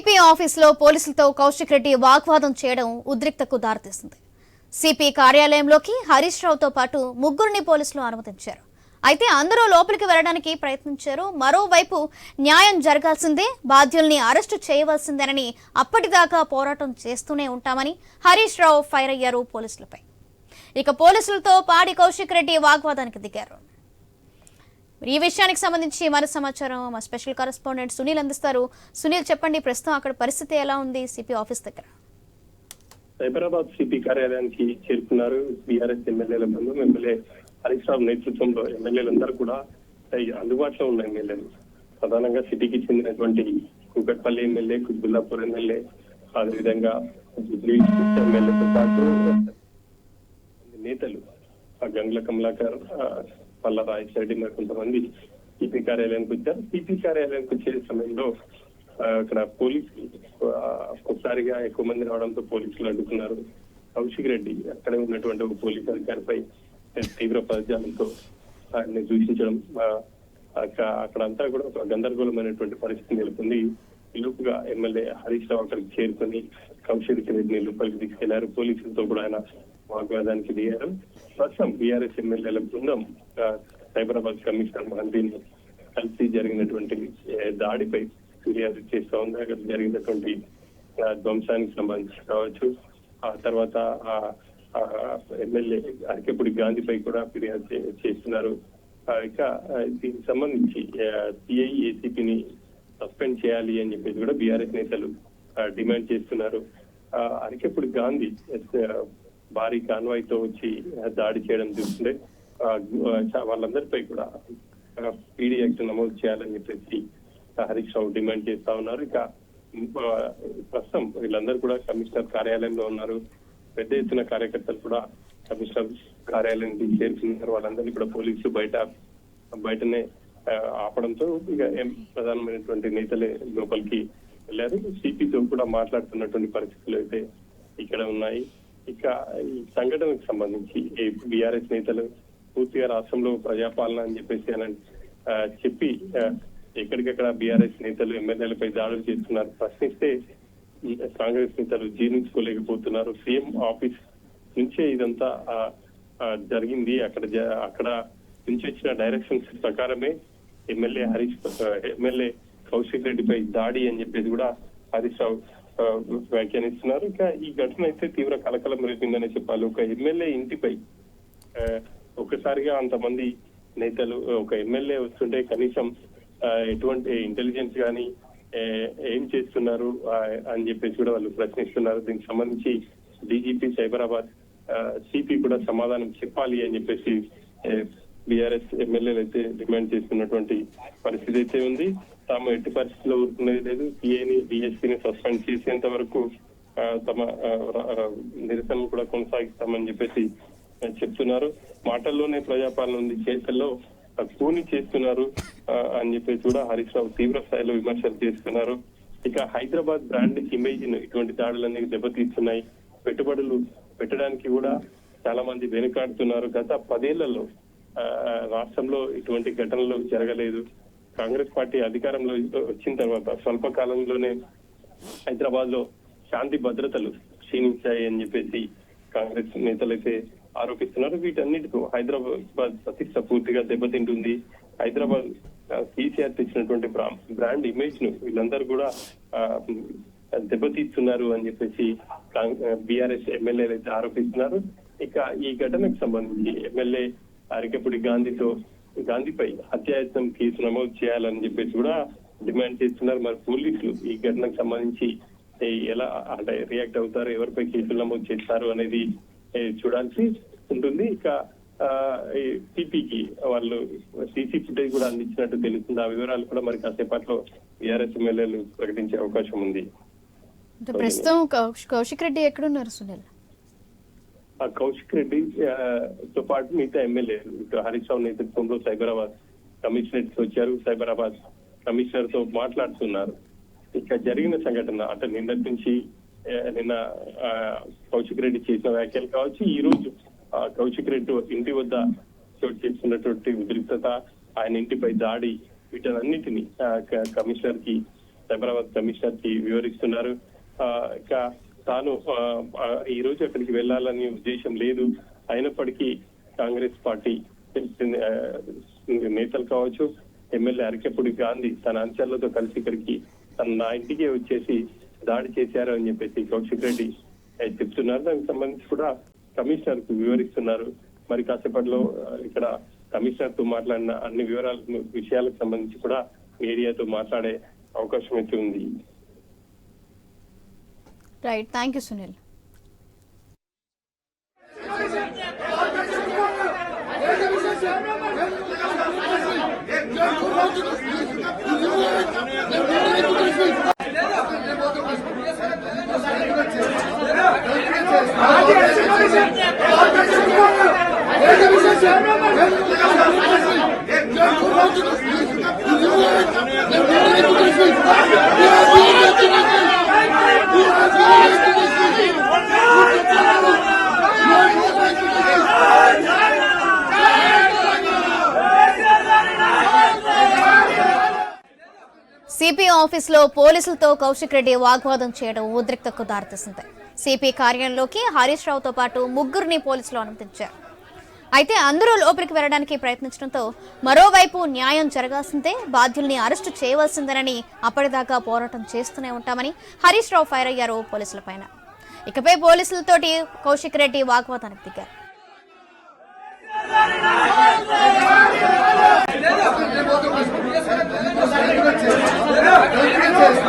CP ఆఫీసులో పోలీసులతో కౌశిక్ రెడ్డి వాగ్వాదం చేయడం ఉద్రిక్తకు దారితీసింది. సిపి కార్యాలయంలోకి హరీష్ రావుతో పాటు ముగ్గురిని పోలీసులు అనుమతించారు అయితే అందరూ లోపలికి వెళ్ళడానికి ప్రయత్నించారు. మరోవైపు న్యాయం జరగాల్సిందే బాధ్యుల్ని అరెస్టు చేయవలసిందేనని అప్పటిదాకా పోరాటం చేస్తూనే ఉంటామని హరీష్ రావు ఫైర్ అయ్యారు పోలీసులపై. ఇక పోలీసులతో పాడి కౌశిక్ రెడ్డి వాగ్వాదానికి దిగారు. ఈ విషయానికి సంబంధించి మరి సమాచారం మా స్పెషల్ కరెస్పాండెంట్ సునీల్ అందిస్తారు. సునీల్ చెప్పండి ప్రస్తుతం అక్కడ పరిస్థితి ఎలా ఉంది సిపి ఆఫీస్ దగ్గర? సైబరాబాద్ సిపి కార్యాలయానికి చేరుకున్నారు బీఆర్ఎస్ ఎమ్మెల్యేల బృందం ఎమ్మెల్యే హరీష్ రావు నేతృత్వంలో ఎమ్మెల్యేలందరూ కూడా అందుబాటులో ఉన్న ఎమ్మెల్యేలు. ప్రధానంగా సిటీకి చెందినటువంటి కూకట్పల్లి ఎమ్మెల్యే కుత్బుల్లాపూర్ ఎమ్మెల్యే అదేవిధంగా ఎమ్మెల్యేతో పాటు నేతలు ఆ గంగుల కమలాకర్ ఆ, పల్ల రాజశెడ్డి మరి కొంతమంది సిపి కార్యాలయానికి వచ్చారు. సిపి కార్యాలయానికి వచ్చే సమయంలో అక్కడ పోలీసులు ఒక్కసారిగా ఎక్కువ మంది రావడంతో పోలీసులు అడ్డుకున్నారు. కౌశిక్ రెడ్డి అక్కడే ఉన్నటువంటి ఒక పోలీస్ అధికారిపై తీవ్ర పదజాలంతో ఆయన్ని దూషించడం అక్కడ అక్కడంతా కూడా ఒక గందరగోళమైనటువంటి పరిస్థితి నెలకొంది. లోపుగా ఎమ్మెల్యే హరీష్ రావు అక్కడికి చేరుకొని కౌశిక్ రెడ్డిని లోపలికి తీసుకెళ్ళారు. పోలీసులతో కూడా ఆయన వాగ్వాదానికి దిగారు. ప్రస్తుతం బీఆర్ఎస్ ఎమ్మెల్యేల బృందం సైబరాబాద్ కమిషనర్ మంత్రిని కలిసి జరిగినటువంటి దాడిపై ఫిర్యాదు చేస్తా ఉంది అక్కడ జరిగినటువంటి ధ్వంసానికి సంబంధించి కావచ్చు. ఆ తర్వాత ఆ ఎమ్మెల్యే అరకెపుడి గాంధీపై కూడా ఫిర్యాదు చేస్తున్నారు. ఇంకా ఇక దీనికి సంబంధించి సిఐ ఏసీపీని సస్పెండ్ చేయాలి అని చెప్పేసి కూడా బీఆర్ఎస్ నేతలు డిమాండ్ చేస్తున్నారు. ఆ, అరకెపుడి గాంధీ భారీ కాన్వాయ్తో వచ్చి దాడి చేయడం చూస్తుంటే వాళ్ళందరిపై కూడా పీడీ యాక్ట్ నమోదు చేయాలని చెప్పేసి హరీష్ రావు డిమాండ్ చేస్తా ఉన్నారు. ఇక ప్రస్తుతం వీళ్ళందరూ కూడా కమిషనర్ కార్యాలయంలో ఉన్నారు. పెద్ద ఎత్తున కార్యకర్తలు కూడా కమిషనర్ కార్యాలయానికి చేరుకున్నారు. వాళ్ళందరినీ కూడా పోలీసులు బయట బయటనే ఆపడంతో ఇక ప్రధానమైనటువంటి నేతలే లోపలికి వెళ్ళారు. సిపితో కూడా మాట్లాడుతున్నటువంటి పరిస్థితులు అయితే ఇక్కడ ఉన్నాయి. ఇక ఈ సంఘటనకు సంబంధించి బీఆర్ఎస్ నేతలు పూర్తిగా రాష్ట్రంలో ప్రజాపాలన అని చెప్పేసి అని చెప్పి ఎక్కడికక్కడ బీఆర్ఎస్ నేతలు ఎమ్మెల్యేలపై దాడులు చేస్తున్నారు. ప్రశ్నిస్తే కాంగ్రెస్ నేతలు జీర్ణించుకోలేకపోతున్నారు. సీఎం ఆఫీస్ నుంచే ఇదంతా జరిగింది. అక్కడ అక్కడ నుంచి వచ్చిన డైరెక్షన్స్ ప్రకారమే ఎమ్మెల్యే హరీష్ ఎమ్మెల్యే కౌశిక్ రెడ్డిపై దాడి అని చెప్పేసి కూడా హరీష్ రావు వ్యాఖ్యానిస్తున్నారు. ఇంకా ఈ ఘటన అయితే తీవ్ర కలకలం రేపిందనే చెప్పాలి. ఒక ఎమ్మెల్యే ఇంటిపై ఒకసారిగా ఒక్కసారిగా అంతమంది నేతలు ఒక ఎమ్మెల్యే వస్తుంటే కనీసం ఎటువంటి ఇంటెలిజెన్స్ కానీ ఏం చేస్తున్నారు అని చెప్పేసి కూడా వాళ్ళు ప్రశ్నిస్తున్నారు. దీనికి సంబంధించి డీజీపీ సైబరాబాద్ సిపి కూడా సమాధానం చెప్పాలి అని చెప్పేసి బీఆర్ఎస్ ఎమ్మెల్యేలు అయితే డిమాండ్ చేస్తున్నటువంటి పరిస్థితి అయితే ఉంది. తాము ఎట్టి పరిస్థితుల్లో ఊరుకునేది లేదు. సిఐని డిఎస్పీని సస్పెండ్ చేసేంత వరకు ఆ, తమ నిరసనలు నిరసన కూడా కొనసాగిస్తామని చెప్పేసి చెప్తున్నారు. మాటల్లోనే ప్రజాపాలన ఉంది. చేతల్లో కూని చేస్తున్నారు అని చెప్పేసి కూడా హరీష్ రావు తీవ్ర స్థాయిలో విమర్శలు చేస్తున్నారు. ఇక హైదరాబాద్ బ్రాండ్ ఇమేజ్ ఇటువంటి దాడులన్నీ దెబ్బతీస్తున్నాయి. పెట్టుబడులు పెట్టడానికి కూడా చాలా మంది వెనుకాడుతున్నారు. గత పదేళ్ళలో ఆ, రాష్ట్రంలో ఇటువంటి ఘటనలు జరగలేదు. కాంగ్రెస్ పార్టీ అధికారంలో వచ్చిన తర్వాత స్వల్ప కాలంలోనే హైదరాబాద్లో శాంతి భద్రతలు క్షీణించాయి అని చెప్పేసి కాంగ్రెస్ నేతలైతే ఆరోపిస్తున్నారు. వీటన్నిటితో హైదరాబాద్ ప్రతిష్ట పూర్తిగా దెబ్బతింటుంది. హైదరాబాద్ కేసీఆర్ తెచ్చినటువంటి బ్రాండ్ ఇమేజ్ను వీళ్ళందరూ కూడా ఆ, దెబ్బతీస్తున్నారు అని చెప్పేసి బీఆర్ఎస్ ఎమ్మెల్యేలు అయితే ఆరోపిస్తున్నారు. ఇక ఈ ఘటనకు సంబంధించి ఎమ్మెల్యే అరికపుడి గాంధీతో గాంధీపై హత్యాయత్నం కేసు నమోదు చేయాలని చెప్పేసి కూడా డిమాండ్ చేస్తున్నారు. మరి పోలీసులు ఈ ఘటనకు సంబంధించి ఎలా అంటే రియాక్ట్ అవుతారు? ఎవరిపై కేసులు నమోదు చేస్తారు అనేది చూడాల్సి ఉంటుంది. ఇక సిపికి వాళ్ళు సీసీ ఫుటేజ్ కూడా అందించినట్టు తెలుస్తుంది. ఆ వివరాలు కూడా మరి కాసేపట్లో బీఆర్ఎస్ ఎమ్మెల్యేలు ప్రకటించే అవకాశం ఉంది. ప్రస్తుతం కౌశిక్ రెడ్డి ఎక్కడున్నారు సునీల్? కౌశిక్ రెడ్డి తో పాటు మిగతా ఎమ్మెల్యేలు ఇటు హరీష్ రావు నేతృత్వంలో సైబరాబాద్ కమిషనరేట్ వచ్చారు. సైబరాబాద్ కమిషనర్తో మాట్లాడుతున్నారు. ఇక జరిగిన సంఘటన అంటే నిన్నటి నుంచి నిన్న ఆ, కౌశిక్ రెడ్డి చేసిన వ్యాఖ్యలు కావచ్చు ఈ రోజు ఆ, కౌశిక్ రెడ్డి ఇంటి వద్ద చోటు చేసుకున్నటువంటి ఉద్రిక్తత ఆయన ఇంటిపై దాడి వీటన్నిటిని కమిషనర్కి సైబరాబాద్ కమిషనర్కి వివరిస్తున్నారు. ఆ, ఇక తాను ఆ, ఈ రోజు అక్కడికి వెళ్ళాలని ఉద్దేశం లేదు. అయినప్పటికీ కాంగ్రెస్ పార్టీ నేతలు కావచ్చు ఎమ్మెల్యే అరకెప్పుడు గాంధీ తన అంచర్లతో కలిసి ఇక్కడికి తన నా ఇంటికే వచ్చేసి దాడి చేశారు అని చెప్పేసి కౌశిక్ రెడ్డి చెప్తున్నారు. దానికి సంబంధించి కూడా కమిషనర్కు వివరిస్తున్నారు. మరి కాసేపట్లో ఇక్కడ కమిషనర్తో మాట్లాడిన అన్ని వివరాల విషయాలకు సంబంధించి కూడా మీడియాతో మాట్లాడే అవకాశం అయితే ఉంది. రైట్ థ్యాంక్ యూ సునీల్ ఆఫీసులో పోలీసులతో కౌశిక్ రెడ్డి వాగ్వాదం చేయడం ఉద్రిక్తకు దారితీసింది సిపి కార్యాలయంలోకి హరీష్ రావుతో పాటు ముగ్గురిని పోలీసులు అనుమతించారు. అయితే అందరూ లోపలికి వెళ్ళడానికి ప్రయత్నించడంతో మరోవైపు న్యాయం జరగాల్సిందే బాధ్యుల్ని అరెస్టు చేయవలసిందేనని అప్పటిదాకా పోరాటం చేస్తూనే ఉంటామని హరీష్ రావు ఫైర్ అయ్యారు పోలీసులపైన ఇకపై పోలీసులతోటి కౌశిక్ రెడ్డి వాగ్వాదానికి దిగారు. Let's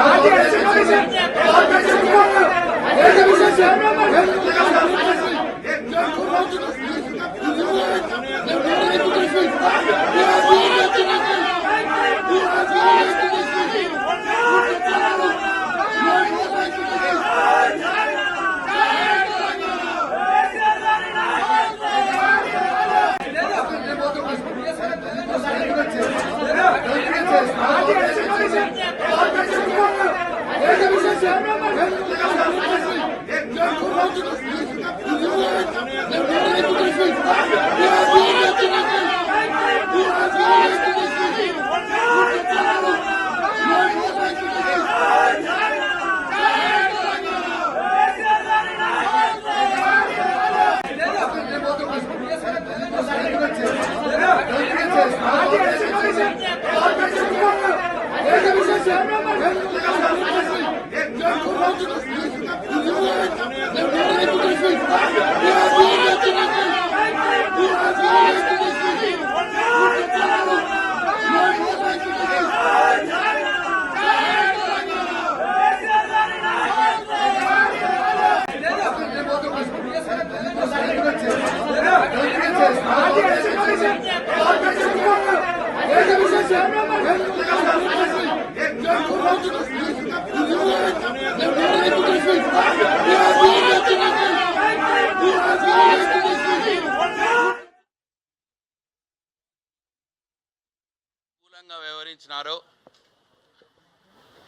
Hadi hadi hadi. Yeah! 세 명만 వ్యవహరించినారో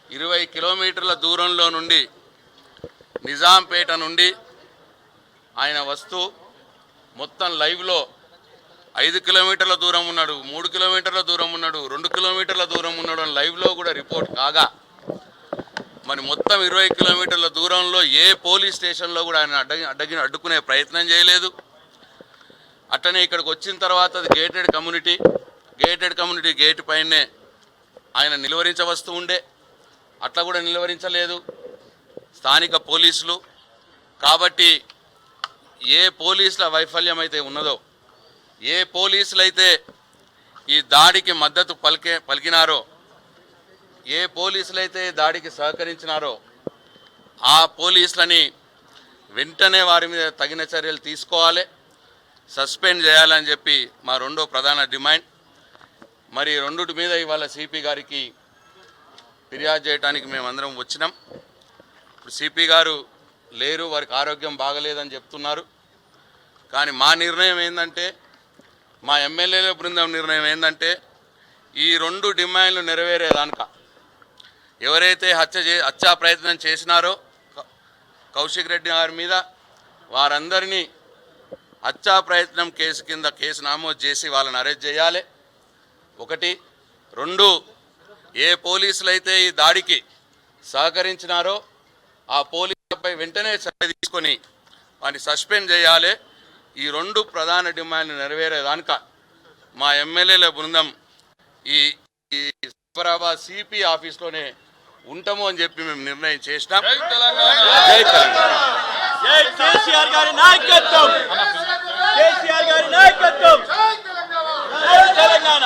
ఇరవై కిలోమీటర్ల దూరంలో నుండి నిజాంపేట నుండి ఆయన వస్తూ మొత్తం లైవ్లో ఐదు కిలోమీటర్ల దూరం ఉన్నాడు మూడు కిలోమీటర్ల దూరం ఉన్నాడు రెండు కిలోమీటర్ల దూరం ఉన్నాడు అని లైవ్లో కూడా రిపోర్ట్ కాగా మరి మొత్తం ఇరవై కిలోమీటర్ల దూరంలో ఏ పోలీస్ స్టేషన్లో కూడా ఆయన అడ్డగి అడ్డగిన అడ్డుకునే ప్రయత్నం చేయలేదు. అట్టనే ఇక్కడికి వచ్చిన తర్వాత అది gated community gated community gate పైనే ఆయన నిలువరించవస్తూ ఉండే. అట్లా కూడా నిలువరించలేదు. స్థానిక పోలీసులు. కాబట్టి ఏ పోలీసుల వైఫల్యం అయితే ఉన్నదో ఏ పోలీసులు అయితే ఈ దాడికి మద్దతు పలికే పలికినారో ఏ పోలీసులైతే దాడికి సహకరించినారో ఆ పోలీసులని వెంటనే వారి మీద తగిన చర్యలు తీసుకోవాలి. సస్పెండ్ చేయాలని చెప్పి మా రెండో ప్రధాన డిమాండ్. మరి రెండుటి మీద ఇవాళ సిపి గారికి ఫిర్యాదు చేయడానికి మేమందరం వచ్చినాం. ఇప్పుడు సిపి గారు లేరు వారికి ఆరోగ్యం బాగలేదని చెప్తున్నారు. కానీ మా నిర్ణయం ఏంటంటే మా ఎమ్మెల్యేల బృందం నిర్ణయం ఏంటంటే ఈ రెండు డిమాండ్లు నెరవేరేదానిక. ఎవరైతే హత్య చే హత్యా ప్రయత్నం చేసినారో కౌశిక్ రెడ్డి గారి మీద వారందరినీ హత్యా ప్రయత్నం కేసు కింద కేసు నమోదు చేసి వాళ్ళని అరెస్ట్ చేయాలి. ఒకటి. రెండు ఏ పోలీసులు అయితే ఈ దాడికి సహకరించినారో ఆ పోలీసులపై వెంటనే చర్య తీసుకొని వారిని సస్పెండ్ చేయాలి. ఈ రెండు ప్రధాన డిమాండ్లు నెరవేరేదానిక మా ఎమ్మెల్యేల బృందం ఈ సైబరాబాద్ సిపి ఆఫీస్లోనే ఉంటాము అని చెప్పి మేము నిర్ణయం చేసినాం. నాయకత్వం కేసీఆర్ గారి నాయకత్వం! తెలంగాణ!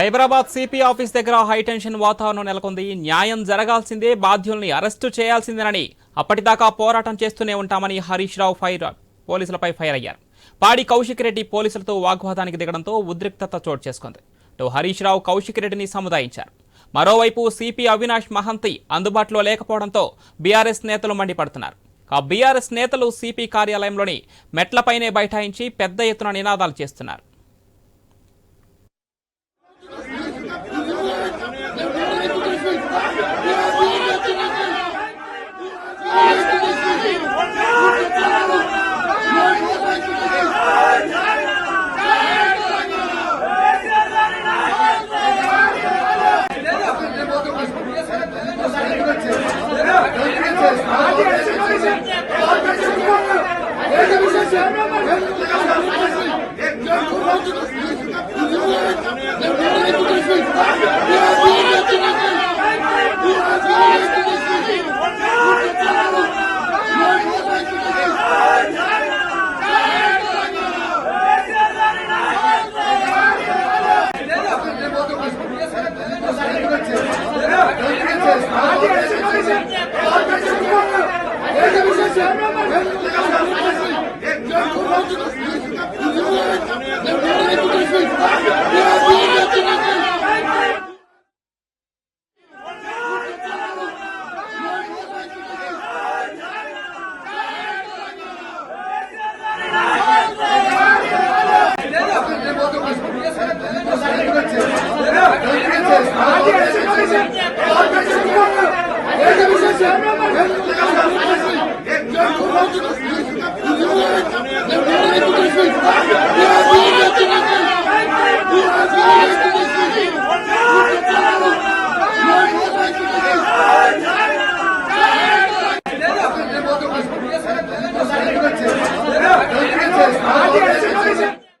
సైబరాబాద్ సిపి ఆఫీస్ దగ్గర హైటెన్షన్ వాతావరణం నెలకొంది. న్యాయం జరగాల్సిందే బాధ్యుల్ని అరెస్టు చేయాల్సిందేనని అప్పటిదాకా పోరాటం చేస్తూనే ఉంటామని హరీష్ రావు ఫైర్ పోలీసులపై ఫైర్ అయ్యారు. పాడి కౌశిక్ రెడ్డి పోలీసులతో వాగ్వాదానికి దిగడంతో ఉద్రిక్తత చోటు చేసుకుంది. హరీష్ రావు కౌశిక్ రెడ్డిని సముదాయించారు. మరోవైపు సిపి అవినాష్ మహంతి అందుబాటులో లేకపోవడంతో బీఆర్ఎస్ నేతలు మండిపడుతున్నారు. ఆ బీఆర్ఎస్ నేతలు సిపి కార్యాలయంలోని మెట్లపైనే బైఠాయించి పెద్ద ఎత్తున నినాదాలు చేస్తున్నారు.